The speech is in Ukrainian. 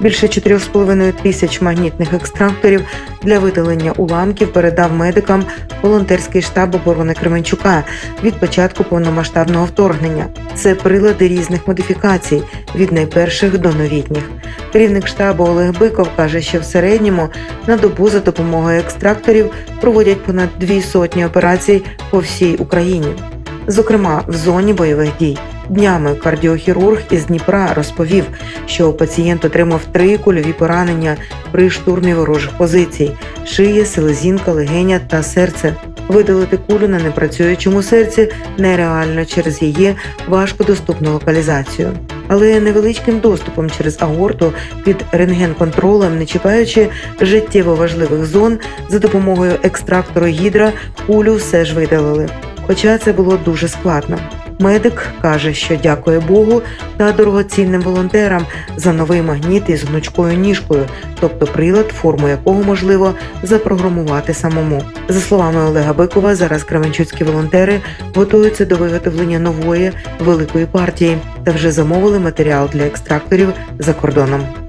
Більше 4,5 тисяч магнітних екстракторів для видалення уламків передав медикам волонтерський штаб оборони Кременчука від початку повномасштабного вторгнення. Це прилади різних модифікацій від найперших до новітніх. Керівник штабу Олег Биков каже, що в середньому на добу за допомогою екстракторів проводять понад дві сотні операцій по всій Україні, зокрема в зоні бойових дій. Днями кардіохірург із Дніпра розповів, що пацієнт отримав три кульові поранення при штурмі ворожих позицій: шия, селезінка, легеня та серце. Видалити кулю на непрацюючому серці нереально через її важкодоступну локалізацію. Але невеличким доступом через аорту під рентген-контролем, не чіпаючи життєво важливих зон, за допомогою екстрактору гідра кулю все ж видалили. Хоча це було дуже складно. Медик каже, що дякує Богу та дорогоцінним волонтерам за новий магніт із гнучкою ніжкою, тобто прилад, форму якого можливо запрограмувати самому. За словами Олега Бикова, зараз кременчуцькі волонтери готуються до виготовлення нової великої партії та вже замовили матеріал для екстракторів за кордоном.